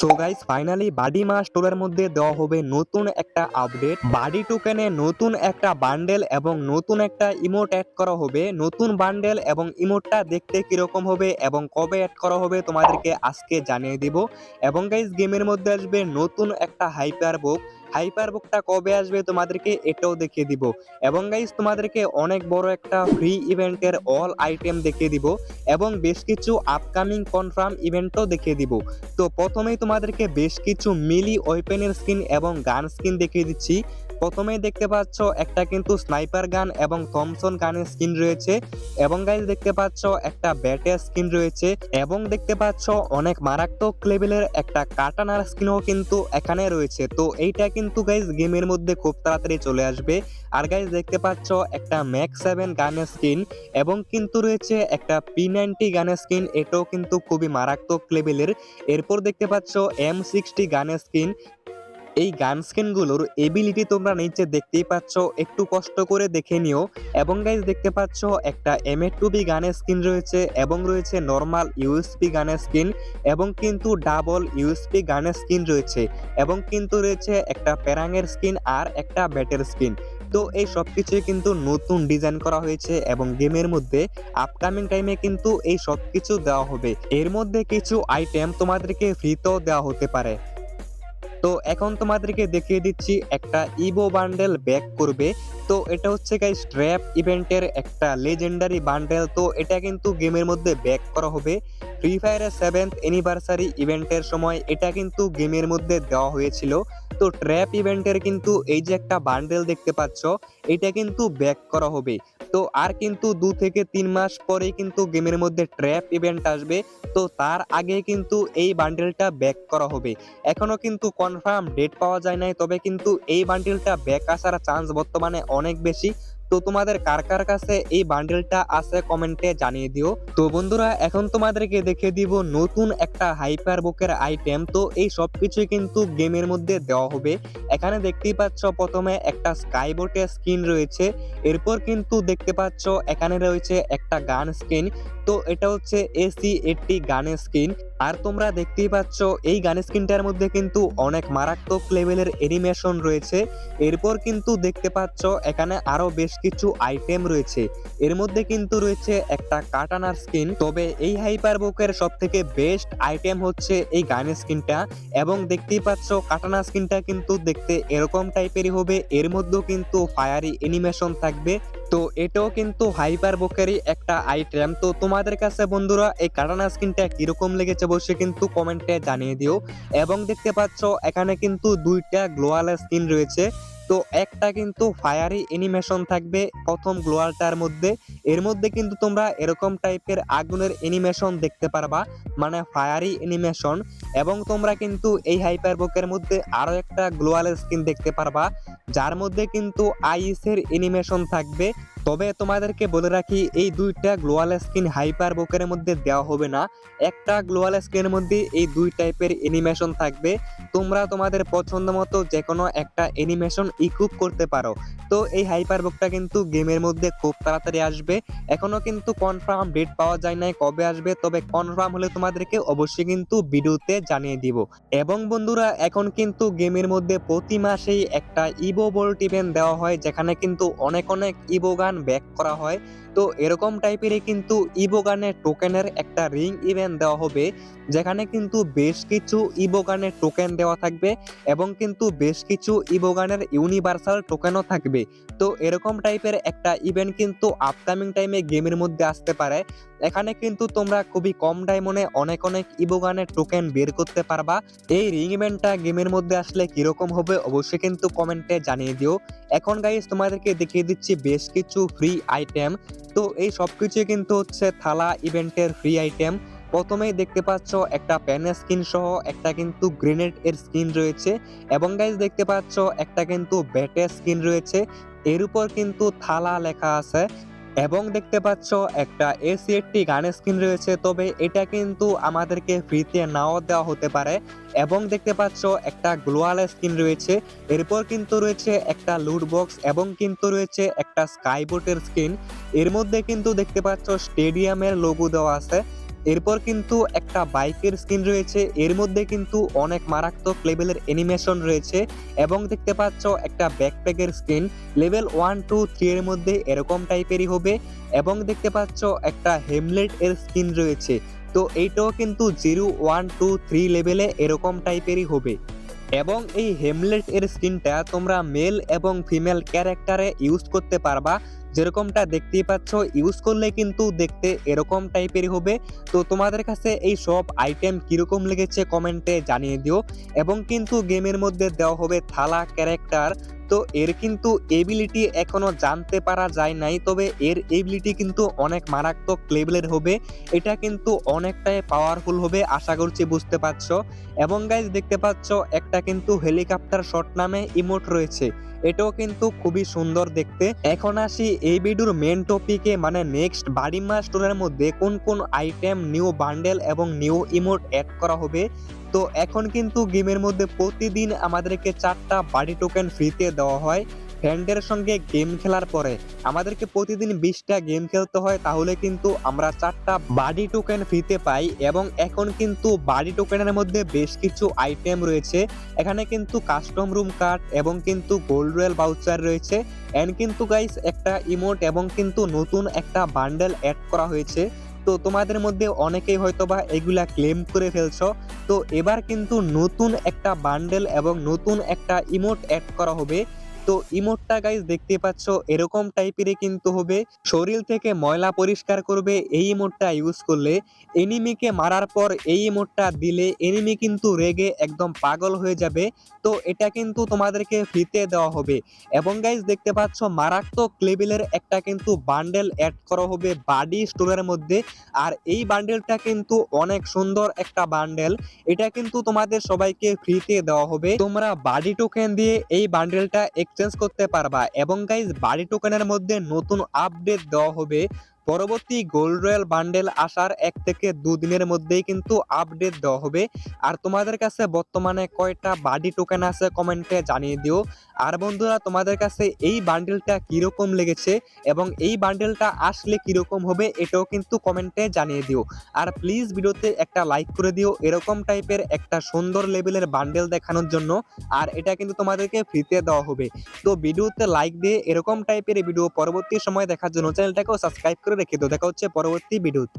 So guys finally বাডি মা স্টোরের মধ্যে দেওয়া হবে নতুন একটা আপডেট বাডি টোকেনে নতুন একটা বান্ডেল এবং নতুন একটা ইমোট অ্যাড করা হবে। নতুন বান্ডেল এবং ইমোটটা দেখতে কীরকম হবে এবং কবে অ্যাড করা হবে তোমাদেরকে আজকে জানিয়ে দিব। এবং গাইস গেমের মধ্যে আসবে নতুন একটা হাইপার বুক হাইপার বুকটা কবে আসবে তোমাদেরকে এটাও দেখিয়ে দিব। এবং গাইজ তোমাদেরকে অনেক বড় একটা ফ্রি ইভেন্টের অল আইটেম দেখিয়ে দিব এবং বেশ কিছু আপকামিং কনফার্ম ইভেন্টও দেখিয়ে দিব। তো প্রথমেই তোমাদেরকে বেশ কিছু মিলি ওয়েপেনের স্কিন এবং গান স্কিন দেখিয়ে দিচ্ছি। প্রথমেই দেখতে পাচ্ছ একটা কিন্তু স্নাইপার গান এবং থমসন গানের স্কিন রয়েছে এবং গাইজ দেখতে পাচ্ছ একটা ব্যাটের স্কিন রয়েছে এবং দেখতে পাচ্ছ অনেক মারাত্মক লেভেলের একটা কাটানার স্কিনও কিন্তু এখানে রয়েছে। তো এইটা কিন্তু গাইজ গেমের মধ্যে খুব তাড়াতাড়ি চলে আসবে। আর গাইজ দেখতে পাচ্ছ একটা ম্যাক সেভেন গানের স্কিন এবং কিন্তু রয়েছে একটা পি নাইনটি গানের স্কিন এটাও কিন্তু খুবই মারাত্মক লেভেলের এরপর দেখতে পাচ্ছ এম সিক্সটি গানের স্কিন এই গান স্কিনগুলোর এবিলিটি তোমরা নিচে দেখতেই পাচ্ছ, একটু কষ্ট করে দেখে নিও। এবং গাইজ দেখতে পাচ্ছ, একটা এম এ টু বি গানের স্ক্রিন রয়েছে এবং রয়েছে নর্মাল ইউএসপি গানের স্ক্রিন এবং কিন্তু ডাবল ইউএসপি গানের স্ক্রিন রয়েছে এবং কিন্তু রয়েছে একটা প্যারাঙের স্ক্রিন আর একটা ব্যাটের স্ক্রিন। তো এই সব কিছুই কিন্তু নতুন ডিজাইন করা হয়েছে এবং গেমের মধ্যে আপকামিং টাইমে কিন্তু এই সব কিছু দেওয়া হবে। এর মধ্যে কিছু আইটেম তোমাদেরকে ফ্রিতেও দেওয়া হতে পারে। তো এখন তোমাদেরকে দেখিয়ে দিচ্ছি একটা ইবো বান্ডেল ব্যাক করবে। তো এটা হচ্ছে গাইস ট্র্যাপ ইভেন্টের একটা লেজেন্ডারি বান্ডেল তো এটা কিন্তু গেমের মধ্যে ব্যাক করা হবে। ফ্রি ফায়ারের সেভেন্থ অ্যানিভার্সারি ইভেন্টের সময় এটা কিন্তু গেমের মধ্যে দেওয়া হয়েছিল। তো ট্র্যাপ ইভেন্টের কিন্তু এই যে একটা বান্ডেল দেখতে পাচ্ছ, এটা কিন্তু ব্যাক করা হবে। তো আর কিন্তু দু থেকে তিন মাস পরে কিন্তু গেমের মধ্যে ট্র্যাপ ইভেন্ট আসবে। তো তার আগে কিন্তু এই বান্ডেলটা ব্যাক করা হবে। এখনও কিন্তু কনফার্ম ডেট পাওয়া যায় নাই, তবে কিন্তু এই বান্ডেলটা ব্যাক আসার চান্স বর্তমানে অনেক বেশি। তো তোমাদের কার কার কাছে এই বান্ডেলটা আছে কমেন্টে জানিয়ে দিও। তো বন্ধুরা, এখন তোমাদেরকে দেখে দিব নতুন একটা হাইপার বুকের আইটেম তো এই সব কিছুই কিন্তু গেমের মধ্যে দেওয়া হবে। এখানে দেখতেই পাচ্ছ প্রথমে একটা স্কাইবোটের স্কিন রয়েছে। এরপর কিন্তু দেখতে পাচ্ছ এখানে রয়েছে একটা গান স্কিন তো এটা হচ্ছে এসি এইটটি গানের স্কিন আর তোমরা দেখতেই পাচ্ছ এই গান স্কিনটার মধ্যে কিন্তু অনেক মারাত্মক লেভেলের এনিমেশন রয়েছে। এরপর কিন্তু দেখতে পাচ্ছ এখানে আরও বেশ কিছু আইটেম রয়েছে। এর মধ্যে কিন্তু রয়েছে একটা কাটানার স্কিন তবে এই হাইপার বুকের সব থেকে বেস্ট আইটেম হচ্ছে এই গান স্কিনটা এবং দেখতেই পাচ্ছ কাটানা স্কিনটা কিন্তু দেখতে এরকম টাইপেরই হবে। এর মধ্যেও কিন্তু ফায়ারি এনিমেশন থাকবে। তো এটাও কিন্তু হাইপার বুকেরই একটা আইটেম তো তোমাদের কাছে বন্ধুরা, এই কাটানা স্কিনটা কীরকম লেগেছে বসে কিন্তু কমেন্টে জানিয়ে দিও। এবং দেখতে পাচ্ছ এখানে কিন্তু দুইটা গ্লোয়াল স্কিন রয়েছে। তো একটা কিন্তু ফায়ারি অ্যানিমেশন থাকবে প্রথম গ্লোয়ালটার মধ্যে। এর মধ্যে কিন্তু তোমরা এরকম টাইপের আগুনের অ্যানিমেশন দেখতে পারবা মানে ফায়ারি অ্যানিমেশন এবং তোমরা কিন্তু এই হাইপার বুকের মধ্যে আরও একটা গ্লোয়াল স্কিন দেখতে পারবা, যার মধ্যে কিন্তু আইসের অ্যানিমেশন থাকবে। তবে তোমাদেরকে বলে রাখি, এই দুইটা গ্লোয়াল স্ক্রিন হাইপার বুকের মধ্যে দেওয়া হবে না। একটা গ্লোয়াল স্ক্রিনের মধ্যে এই দুই টাইপের অ্যানিমেশন থাকবে। তোমরা তোমাদের পছন্দ মতো যে কোনো একটা অ্যানিমেশন ইকুইপ করতে পারো। তো এই হাইপার বুকটা কিন্তু গেমের মধ্যে খুব তাড়াতাড়ি আসবে। এখনও কিন্তু কনফার্ম ডেট পাওয়া যায় নাই কবে আসবে, তবে কনফার্ম হলে তোমাদেরকে অবশ্যই কিন্তু ভিডিওতে জানিয়ে দিব। এবং বন্ধুরা, এখন কিন্তু গেমের মধ্যে প্রতি মাসেই একটা ইভো বোল্ট ইভেন্ট দেওয়া হয়, যেখানে কিন্তু অনেক অনেক ইভো গান ব্যাক করা হয়। তো এরকম টাইপেরই কিন্তু ইভো গানের টোকেনের একটা রিং ইভেন্ট দেওয়া হবে, যেখানে কিন্তু বেশ কিছু ইভো গানের টোকেন দেওয়া থাকবে এবং কিন্তু বেশ কিছু ইভো গানের ইউনিভার্সাল টোকেনও থাকবে। তো এরকম টাইপের একটা ইভেন্ট কিন্তু আপকামিং টাইমে গেমের মধ্যে আসতে পারে। এখানে কিন্তু তোমরা খুবই কম ডায়মন্ডে অনেক অনেক ইভো গানের টোকেন বের করতে পারবা। এই রিং ইভেন্টটা গেমের মধ্যে আসলে কীরকম হবে, অবশ্যই কিন্তু কমেন্টে জানিয়ে দিও। এখন গাইস তোমাদেরকে দেখিয়ে দিচ্ছি বেশ কিছু ফ্রি আইটেম তো এই সব কিছুই কিন্তু হচ্ছে থালা, ইভেন্টের ফ্রি আইটেম প্রথমেই দেখতে পাচ্ছ একটা প্যানের স্কিন সহ একটা কিন্তু গ্রেনেড এর স্কিন রয়েছে। এবং গাইজ দেখতে পাচ্ছ একটা কিন্তু ব্যাটের স্কিন রয়েছে। এর উপর কিন্তু থালা লেখা আছে। এবং দেখতে পাচ্ছ একটা এসি, একটি গানের স্ক্রিন রয়েছে। তবে এটা কিন্তু আমাদেরকে ফ্রিতে নাও দেওয়া হতে পারে। এবং দেখতে পাচ্ছ একটা গ্লোয়াল স্ক্রিন রয়েছে। এরপর কিন্তু রয়েছে একটা লুট বক্স এবং কিন্তু রয়েছে একটা স্কাইবোটের স্ক্রিন এর মধ্যে কিন্তু দেখতে পাচ্ছ স্টেডিয়ামের লোগো দেওয়া আছে। এরপর কিন্তু একটা বাইকের স্কিন রয়েছে। এর মধ্যে কিন্তু অনেক মারাত্মক লেভেলের অ্যানিমেশন রয়েছে এবং দেখতে পাচ্ছ একটা ব্যাকপ্যাকের skin level one two three এর মধ্যে এরকম টাইপেরই হবে এবং দেখতে পাচ্ছ একটা হেমলেট এর স্কিন রয়েছে। তো এইটাও কিন্তু জিরো ওয়ান টু থ্রি লেভেলে এরকম টাইপেরই হবে। এবং এই হেমলেট এর স্কিনটা তোমরা মেল এবং ফিমেল ক্যারেক্টারে ইউজ করতে পারবা। যেরকমটা দেখতেই পাচ্ছ ইউজ করলে কিন্তু দেখতে এরকম টাইপেরই হবে। তো তোমাদের কাছে এই সব আইটেম কীরকম লেগেছে কমেন্টে জানিয়ে দিও। এবং কিন্তু গেমের মধ্যে দেওয়া হবে থালা ক্যারেক্টার তো এর কিন্তু এবিলিটি এখনও জানতে পারা যায় নাই, তবে এর এবিলিটি কিন্তু অনেক মারাত্মক লেভেলের হবে। এটা কিন্তু অনেকটাই পাওয়ারফুল হবে, আশা করছি বুঝতে পারছ। এবং গাইজ দেখতে পাচ্ছ, একটা কিন্তু হেলিকপ্টার শট নামে ইমোট রয়েছে। এটাও কিন্তু খুবই সুন্দর দেখতে। এখন আসি এই ভিডিওর মেন টপিকে মানে নেক্সট বাড়িমা স্টোরের মধ্যে কোন কোন আইটেম নিউ বান্ডেল এবং নিউ ইমোট অ্যাড করা হবে? তো এখন কিন্তু গেমের মধ্যে প্রতিদিন আমাদেরকে চারটা বাড়ি টোকেন ফ্রিতে দেওয়া হয়। ফ্রেন্ডের সঙ্গে গেম খেলার পরে আমাদেরকে প্রতিদিন বিশটা গেম খেলতে হয়, তাহলে কিন্তু আমরা চারটা বাডি টোকেন ফ্রিতে পাই এবং এখন কিন্তু বাডি টোকেনের মধ্যে বেশ কিছু আইটেম রয়েছে। এখানে কিন্তু কাস্টম রুম কার্ড এবং কিন্তু গোল্ড রয়েল বাউচার রয়েছে। অ্যান্ড কিন্তু গাইস একটা ইমোট এবং কিন্তু নতুন একটা বান্ডেল অ্যাড করা হয়েছে। তো তোমাদের মধ্যে অনেকেই হয়তো বা এগুলা ক্লেম করে ফেলছো। তো এবার কিন্তু নতুন একটা বান্ডেল এবং নতুন একটা ইমোট অ্যাড করা হবে। তো ইমোটটা গাইজ দেখতে পাচ্ছ, এরকম টাইপেরই কিন্তু হবে। শরীর থেকে ময়লা পরিষ্কার করবে এই ইমোটটা ইউজ করলে। এনিমিকে মারার পর এই ইমোটটা দিলে এনিমি কিন্তু রেগে একদম পাগল হয়ে যাবে। তো এটা কিন্তু তোমাদেরকে ফ্রিতে দেওয়া হবে। এবং গাইজ দেখতে পাচ্ছ, মারাত্মক লেভেলের একটা কিন্তু বান্ডেল অ্যাড করা হবে বাডি স্টোরের মধ্যে। আর এই বান্ডেলটা কিন্তু অনেক সুন্দর একটা বান্ডেল এটা কিন্তু তোমাদের সবাইকে ফ্রিতে দেওয়া হবে। তোমরা বাডি টোকেন দিয়ে এই বান্ডেলটা এক্সচেঞ্জ করতে পারবা। এবং গাইজ বাডি টোকেনের মধ্যে নতুন আপডেট দেওয়া হবে। পরবর্তী গোল্ড রয়্যাল বান্ডেল আসার এক থেকে দুদিনের মধ্যেই কিন্তু আপডেট দেওয়া হবে। আর তোমাদের কাছে বর্তমানে কয়টা বাডি টোকেন আছে কমেন্টে জানিয়ে দিও। আর বন্ধুরা, তোমাদের কাছে এই বান্ডেলটা কীরকম লেগেছে এবং এই বান্ডেলটা আসলে কীরকম হবে এটাও কিন্তু কমেন্টে জানিয়ে দিও। আর প্লিজ ভিডিওতে একটা লাইক করে দিও, এরকম টাইপের একটা সুন্দর লেভেলের বান্ডেল দেখানোর জন্য। আর এটা কিন্তু তোমাদেরকে ফ্রিতে দেওয়া হবে। তো ভিডিওতে লাইক দিয়ে এরকম টাইপের ভিডিও পরবর্তী সময় দেখার জন্য চ্যানেলটাকেও সাবস্ক্রাইব করে রেখে দিও। দেখা হচ্ছে পরবর্তী ভিডিওতে